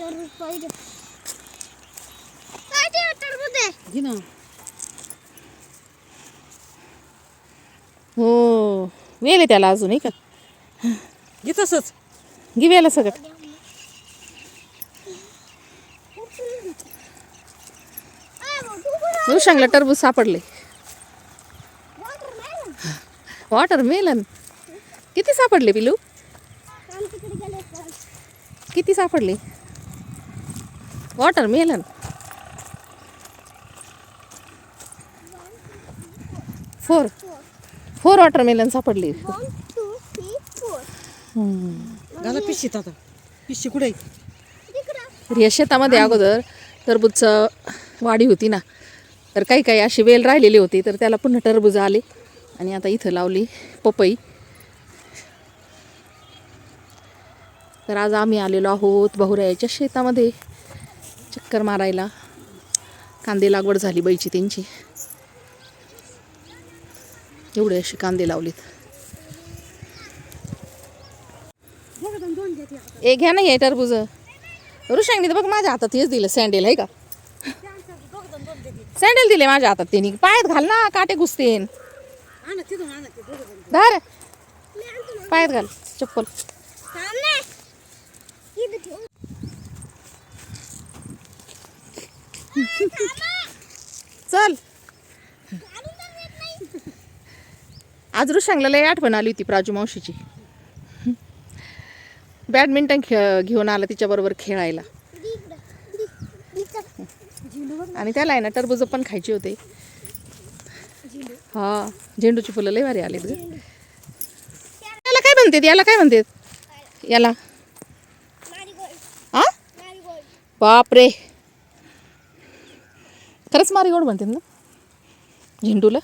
टरबूज पाहिजे काय ते टरबूज आहे घे ना. हो वेल आहे त्याला अजून का? घे तसंच. घे वेला सगळं. ऋषांगला टरबूज सापडले. वॉटर मेलन किती सापडले पिलू? किती सापडले? Watermelon four four watermelon सापडले घाला पिशीत आता पिशी कुठे या शेतामध्ये अगोदर टरबूजचं वाढी होती ना. तर काही काही अशी वेल राहिलेली होती तर त्याला पुन्हा टरबूज आले. आणि आता इथं लावली पपई. तर आज आम्ही आलेलो आहोत बहुरायाच्या शेतामध्ये. चक्कर मारायला. कांदे लागवड झाली बाईची त्यांची. एवढे असे कांदे लावलेत. ए घ्या ना हे टरबूज. ऋषांनी तर बघ माझ्या हातात हेच दिलं सँडेल आहे का? सँडेल दिले माझ्या हातात त्यांनी. पायात घाल ना काटे घुसतेन धार. पायात घाल चप्पल. चल. आज ऋषांगला लय आठवण आली होती प्राजू मावशीची. बॅडमिंटन खेळ घेऊन आला तिच्याबरोबर खेळायला. आणि त्याला आहे ना टरबूज पण खायचे होते. हा झेंडूची फुलं लय भारी आलेत ग. याला काय म्हणतात? याला काय म्हणतात? याला. हा बापरे. खरंच मारीगोड म्हणतात ना? झेंडूला?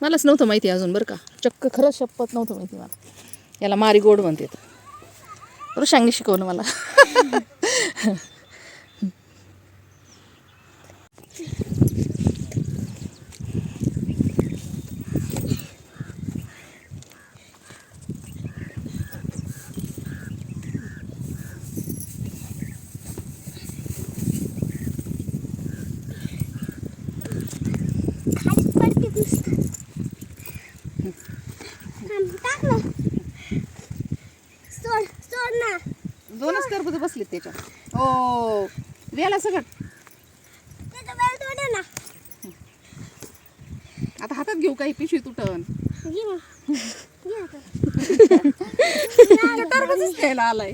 मलाच नव्हतं माहिती अजून बरं का. चक्क खरंच शपथ नव्हतं माहिती मला. याला मारीगोड म्हणतात. ऋषांनी शिकवलं मला. दोनच टरबूज बसलेत त्याच्यात. हो. वेला सगळं. आता हातात घेऊ काही पिशवी तुटन. टरबूजच घ्यायला आलाय.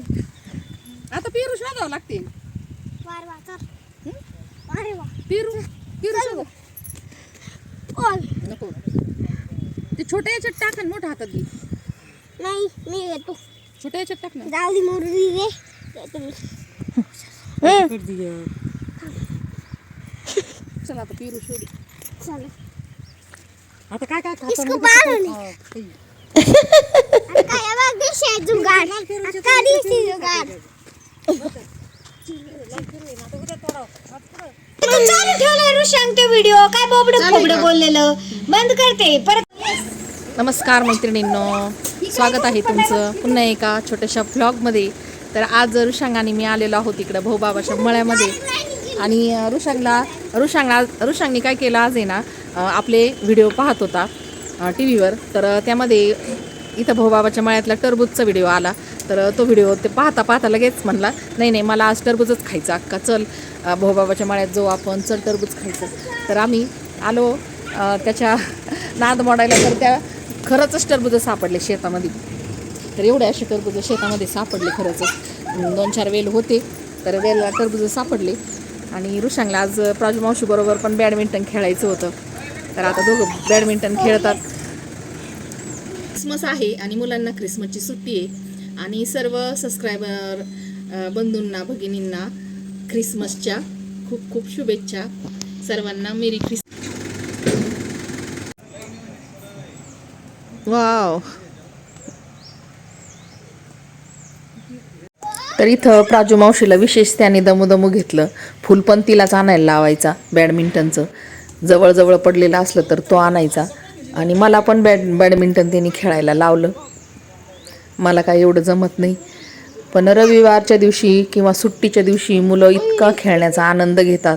आता पेरू शोधावं लागते पेरू पेरू शोधा. कोण नको ते छोट्या याच्यात टाक आणि मोठ्या हातात घे नाही मी येतो छोट्या याच्यात टाक ना जाऊ दे मुरली रे येतो मी कर दिया. चला आता पेरू शोध चल। आता काय काय इसको खातो बाहर नहीं। काय बघ दिशा जुगाड। आता दिशी जुगाड चालू ठेवलंय व्हिडिओ काय बोबडं फोबडं बोललेलं? बंद करते. परत नमस्कार मैत्रिणींनो. स्वागत आहे तुमचं. पुन्हा एका छोट्याशा व्लॉगमध्ये तर आज ऋषांग मी आलेलो आहोत इकडं भाऊबाबाच्या मळ्यामध्ये. आणि ऋषांगला ऋषांगला ऋषांगनी काय केलं आज आहे ना आपले व्हिडिओ पाहत होता टी व्हीवर तर त्यामध्ये इथं भाऊबाबाच्या मळ्यातला टरबूजचा व्हिडिओ आला. तर तो व्हिडिओ ते पाहता पाहता लगेच म्हणला नाही नाही मला आज टरबूजच खायचं अक्का चल भाऊबाबाच्या मळ्यात जाऊ आपण चल टरबूज खायचं. तर आम्ही आलो त्याच्या नाद मोडायला तर त्या खरंच टरबूज सापडले शेतामध्ये. तर एवढे असे टरबूज शेतामध्ये सापडले खरंच दोन चार वेल होते तर वेलला टरबूज सापडले. आणि ऋषांगला आज प्राजू मावशीबरोबर पण बॅडमिंटन खेळायचं होतं. तर आता दोघं बॅडमिंटन खेळतात. क्रिसमस आहे आणि मुलांना क्रिसमसची सुट्टी आहे. आणि सर्व सबस्क्रायबर बंधूंना भगिनींना ख्रिसमसच्या खूप खूप शुभेच्छा. सर्वांना मेरी ख्रिस वाव. तर इथं प्राजू मावशीला विशेष त्याने दमोदमू घेतलं. फुल पण तिलाच आणायला लावायचा बॅडमिंटनचं जवळजवळ पडलेलं असलं तर तो आणायचा. आणि मला पण बॅड बॅडमिंटन त्यांनी खेळायला लावलं. मला काय एवढं जमत नाही. पण रविवारच्या दिवशी किंवा सुट्टीच्या दिवशी मुलं इतका खेळण्याचा आनंद घेतात.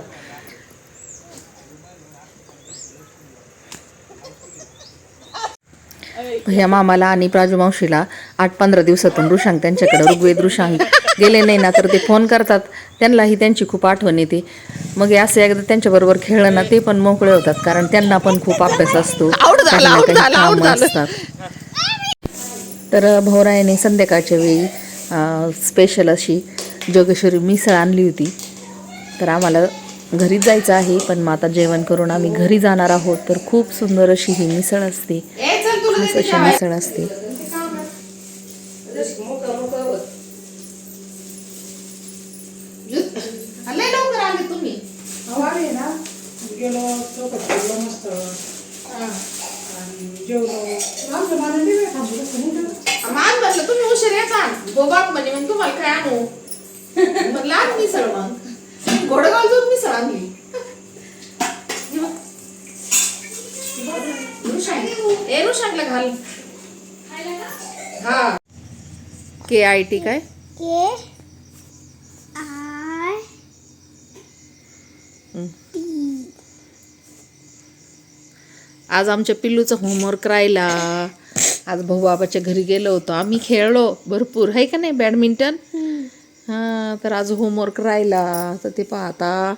ह्या मामाला आणि प्राजू मावशीला आठ पंधरा दिवसातून ऋषांक त्यांच्याकडे ऋग्वेद ऋषांक गेले नाही ना तर ते फोन करतात. त्यांनाही त्यांची खूप आठवण येते. मग असं एकदा त्यांच्याबरोबर खेळलं ना ते पण मोकळे होतात. कारण त्यांना पण खूप अभ्यास असतो. असतात. तर भवरायाने संध्याकाळच्या वेळी स्पेशल अशी जोगेश्वरी मिसळ आणली होती. तर आम्हाला घरीच जायचं आहे पण मग आता जेवण करून आम्ही घरी जाणार आहोत. तर खूप सुंदर अशी ही मिसळ असते. खास अशी मिसळ असते. लवकर आले तुम्ही. गेलो चौकात गेलो मस्त. आणि जेवलो. मला नाही थांबलो? मान म्हटलं तुम्ही उशीर येता. गोबाप म्हणे मग तुम्हाला काय आणू? म्हटलं आण मिसळ मग. घोडगाव जाऊन मिसळ आणली. ए रुशांगला घाल. हा. के आय टी काय? के आज आमच्या पिल्लूचं होमवर्क राहिला. आज भाऊ बाबाच्या घरी गेलो होतो. आम्ही खेळलो भरपूर. आहे का नाही? बॅडमिंटन हां तर आज होमवर्क राहिला. तर ते पाहता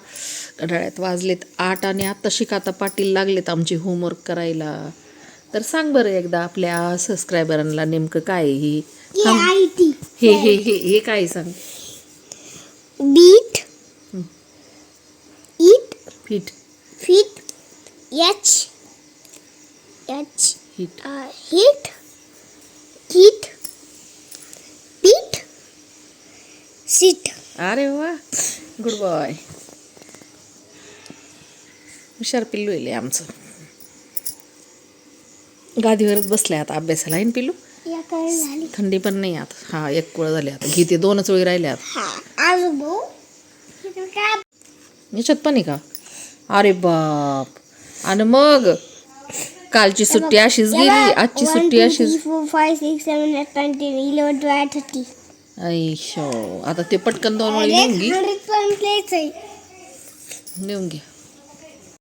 घड्याळ्यात वाजलेत आठ आणि आत्ता शिकाता पाटील लागलेत आमचे होमवर्क करायला. तर सांग बरं एकदा आपल्या सबस्क्रायबरांना नेमकं काय हे? हे हे हे हे काय सांग? Beat eat fit feet H H hit hit kit peat seat अरे वा. गुड बॉय हुशार पिल्लू येले आमचं. गादीवरच बसले आता अभ्यासाला. आहे ना पिल्लू? थंडी पण नाही आता. हा एक कोळ झाली आता. घेते दोनच वेळी राहिले आता. हा आजोबा काय? याच्यात पण आहे का? अरे बाप. आणि मग कालची सुट्टी अशीच गेली आजची सुट्टी अशीच four five six seven eight eleven twelve thirty ऐशो. आता ते पटकन दोन वेळी लिहून घे. लिहून घे.